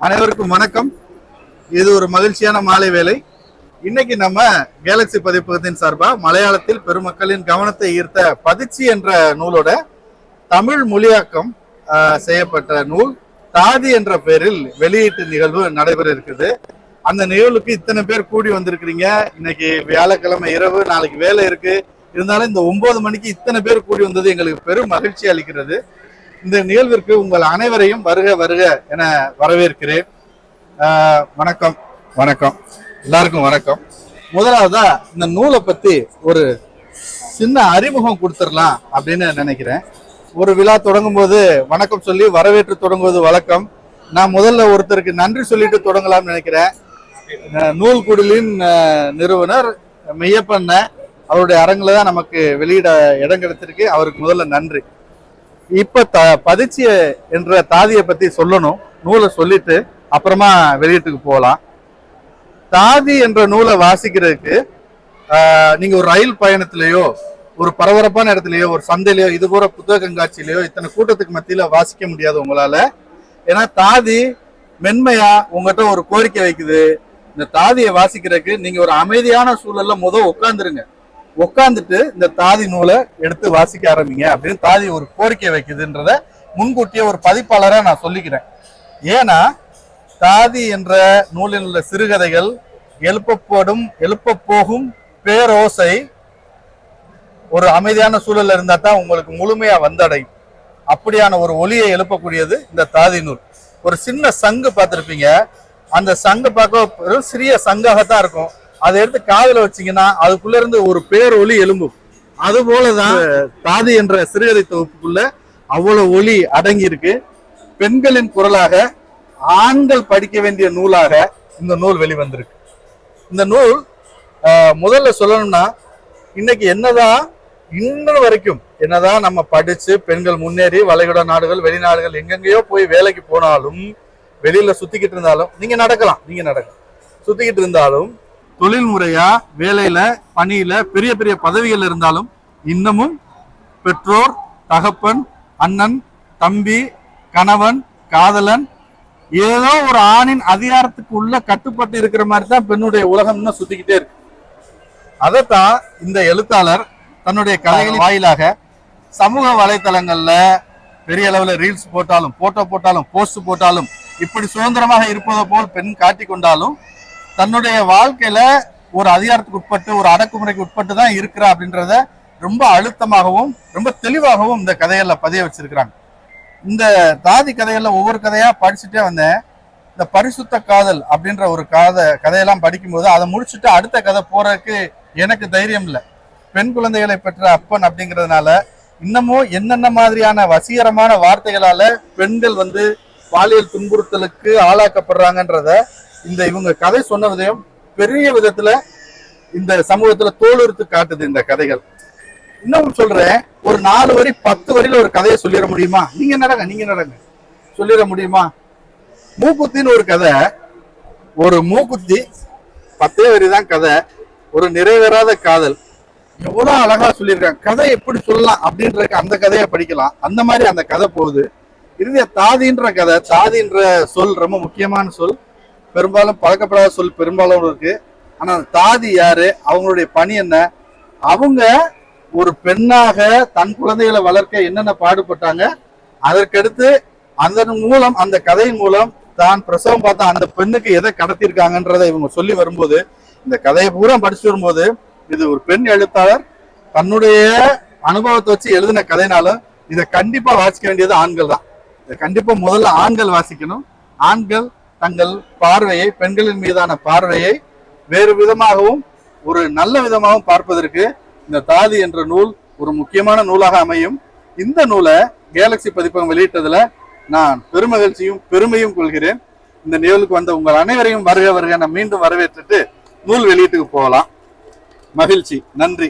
அனைவருக்கும் வணக்கம். இது ஒரு மகிழ்ச்சியான மாலை வேலை இன்னைக்கு நம்ம கேலக்சி பதிப்பகத்தின் சார்பா மலையாளத்தில் பெருமக்களின் கவனத்தை ஈர்த்த பதிச்சி என்ற நூலோட தமிழ் மொழியாக்கம் ஆஹ், செய்யப்பட்ட நூல் தாதி என்ற பெயரில் வெளியீட்டு நிகழ்வு நடைபெற இருக்குது. அந்த நிகழ்வுக்கு இத்தனை பேர் கூடி வந்திருக்கிறீங்க. இன்னைக்கு வியாழக்கிழமை இரவு நாளைக்கு வேலை இருக்கு. இருந்தாலும் இந்த ஒன்பது மணிக்கு இத்தனை பேர் கூடி வந்தது எங்களுக்கு பெரும் மகிழ்ச்சி அளிக்கிறது. இந்த நிகழ்விற்கு உங்கள் அனைவரையும் வருக வருக என வரவேற்கிறேன். வணக்கம். வணக்கம். எல்லாருக்கும் வணக்கம். முதலாவதா இந்த நூலை பத்தி ஒரு சின்ன அறிமுகம் கொடுத்துடலாம் அப்படின்னு நினைக்கிறேன். ஒரு விழா தொடங்கும் போது வணக்கம் சொல்லி வரவேற்று தொடங்குவது வழக்கம். நான் முதல்ல ஒருத்தருக்கு நன்றி சொல்லிட்டு தொடங்கலாம்னு நினைக்கிறேன். நூல் குடிலின் நிறுவனர் மெய்யப்பண்ண அவருடைய அரங்குல தான் நமக்கு வெளியிட இடம் கிடைச்சிருக்கு அவருக்கு முதல்ல நன்றி. இப்ப த பதிச்சு என்ற தாதியை பத்தி சொல்லணும். நூலை சொல்லிட்டு அப்புறமா வெளியீட்டுக்கு போகலாம். தாதி என்ற நூலை வாசிக்கிறதுக்கு நீங்கள் நீங்க ஒரு ரயில் பயணத்திலேயோ ஒரு பரபரப்பான இடத்துலயோ ஒரு சந்தையிலையோ இது போற புத்தக கண்காட்சியிலையோ இத்தனை கூட்டத்துக்கு மத்தியில வாசிக்க முடியாது உங்களால. ஏன்னா தாதி மென்மையா உங்ககிட்ட ஒரு கோரிக்கை வைக்குது. இந்த தாதியை வாசிக்கிறதுக்கு நீங்க ஒரு அமைதியான சூழல்ல முத உட்காந்துருங்க உட்காந்துட்டு இந்த தாதி நூலை எடுத்து வாசிக்க ஆரம்பிங்க அப்படின்னு தாதி ஒரு கோரிக்கை வைக்குதுன்றத முன்கூட்டியே ஒரு பதிப்பாளராக நான் சொல்லிக்கிறேன். ஏன்னா தாதி என்ற நூலில் உள்ள சிறுகதைகள் எழுப்பப்படும் எழுப்பப்போகும் பேரோசை ஒரு அமைதியான சூழல்ல இருந்தா தான் உங்களுக்கு முழுமையா வந்தடையும். அப்படியான ஒரு ஒளியை எழுப்பக்கூடியது இந்த தாதி நூல். ஒரு சின்ன சங்கு பார்த்திருப்பீங்க. அந்த சங்கு பார்க்க ஒரு சிறிய சங்காகத்தான் இருக்கும். அதை எடுத்து காதுல வச்சீங்கன்னா அதுக்குள்ள இருந்து ஒரு பேர் ஒலி எழும்பும். அது போலதான் தாதி என்ற சிறுகதை தொகுப்புக்குள்ள அவ்வளவு ஒலி அடங்கி இருக்கு பெண்களின் குரலாக ஆண்கள் படிக்க வேண்டிய நூலாக இந்த நூல் வெளிவந்திருக்கு. இந்த நூல் முதல்ல சொல்லணும்னா இன்னைக்கு என்னதான் இன்னும் வரைக்கும் என்னதான் நம்ம படிச்சு பெண்கள் முன்னேறி வளைகுடா நாடுகள் வெளிநாடுகள் எங்கெங்கேயோ போய் வேலைக்கு போனாலும் வெளியில சுத்திக்கிட்டு இருந்தாலும் நீங்க நடக்கலாம் நீங்க நடக்கலாம். சுத்திக்கிட்டு இருந்தாலும் தொழில் முறையா வேலையில பணியில பெரிய பெரிய பதவிகள் இருந்தாலும் இன்னமும் பெற்றோர் தகப்பன் அண்ணன் தம்பி கணவன் காதலன் ஏதோ ஒரு ஆணின் அதிகாரத்துக்கு உள்ள கட்டுப்பட்டு இருக்கிற மாதிரி தான் பெண்ணுடைய உலகம் சுத்திக்கிட்டே இருக்கு. அதைத்தான் இந்த எழுத்தாளர் தன்னுடைய கதைகளின் வாயிலாக சமூக வலைத்தளங்கள்ல பெரிய அளவுல ரீல்ஸ் போட்டாலும் போட்டோ போட்டாலும் போஸ்ட் போட்டாலும் இப்படி சுதந்திரமாக இருப்பதை போல் பெண் காட்டிக் கொண்டாலும் தன்னுடைய வாழ்க்கையில ஒரு அதிகாரத்துக்கு உட்பட்டு ஒரு அடக்குமுறைக்கு உட்பட்டு தான் இருக்கிறா அப்படின்றத ரொம்ப அழுத்தமாகவும் ரொம்ப தெளிவாகவும் இந்த கதைகள்ல பதிய வச்சிருக்கிறாங்க. இந்த தாதி கதைகள்ல ஒவ்வொரு கதையா படிச்சுட்டே வந்தேன். இந்த பரிசுத்த காதல் அப்படின்ற ஒரு கதை கதையெல்லாம் படிக்கும்போது அதை முடிச்சுட்டு அடுத்த கதை போறதுக்கு எனக்கு தைரியம் இல்லை. பெண் குழந்தைகளை பெற்ற அப்பன் அப்படிங்கிறதுனால இன்னமும் என்னென்ன மாதிரியான வசீகரமான வார்த்தைகளால பெண்கள் வந்து பாலியல் துன்புறுத்தலுக்கு ஆளாக்கப்படுறாங்கன்றத இந்த இவங்க கதை சொன்ன விதம் பெரிய விதத்துல இந்த சமூகத்துல தோலுறுத்து காட்டுது இந்த கதைகள். இன்னும் சொல்றேன் ஒரு நாலு வரி பத்து வரியில ஒரு கதையை சொல்லிட முடியுமா? நீங்க நடங்க நீங்க நடங்க. சொல்லிட முடியுமா? மூக்குத்தின்னு ஒரு கதை. ஒரு மூக்குத்தி பத்தே வரி தான் கதை. ஒரு நிறைவேறாத காதல். எவ்வளவு அழகா சொல்லியிருக்காங்க. கதை எப்படி சொல்லலாம் அப்படின்ற அந்த கதையை படிக்கலாம். அந்த மாதிரி அந்த கதை போகுது. இறுதிய தாதின்ற கதை தாதின்ற சொல் ரொம்ப முக்கியமான சொல். பெரும்பாலும் பழக்கப்படாத சொல் பெரும்பாலும் இருக்கு. ஆனா தாதி யாரு? அவங்களுடைய பணி என்ன? அவங்க ஒரு பெண்ணாக தன் குழந்தைகளை வளர்க்க என்னென்ன பாடுபட்டாங்க? அதற்கடுத்து அதன் மூலம் அந்த கதையின் மூலம் தான் பிரசவம் பார்த்தா அந்த பெண்ணுக்கு எதை கடத்தியிருக்காங்கன்றதை இவங்க சொல்லி வரும்போது இந்த கதையை பூரா படிச்சு வரும்போது இது ஒரு பெண் எழுத்தாளர் தன்னுடைய அனுபவத்தை வச்சு எழுதின கதைனாலும் இதை கண்டிப்பா வாசிக்க வேண்டியது ஆண்கள் தான். இதை கண்டிப்பா முதல்ல ஆண்கள் வாசிக்கணும். ஆண்கள் தங்கள் பார்வையை பெண்களின் மீதான பார்வையை வேறு விதமாகவும் ஒரு நல்ல விதமாகவும் பார்ப்பதற்கு இந்த தாதி என்ற நூல் ஒரு முக்கியமான நூலாக அமையும். இந்த நூலை கேலக்சி பதிப்பகம் வெளியிட்டதுல நான் பெருமகிழ்ச்சியும் பெருமையும் கொள்கிறேன். இந்த நிகழ்வுக்கு வந்த உங்கள் அனைவரையும் வருக வருக நான் மீண்டும் வரவேற்றுட்டு நூல் வெளியீட்டுக்கு போகலாம். மகிழ்ச்சி. நன்றி.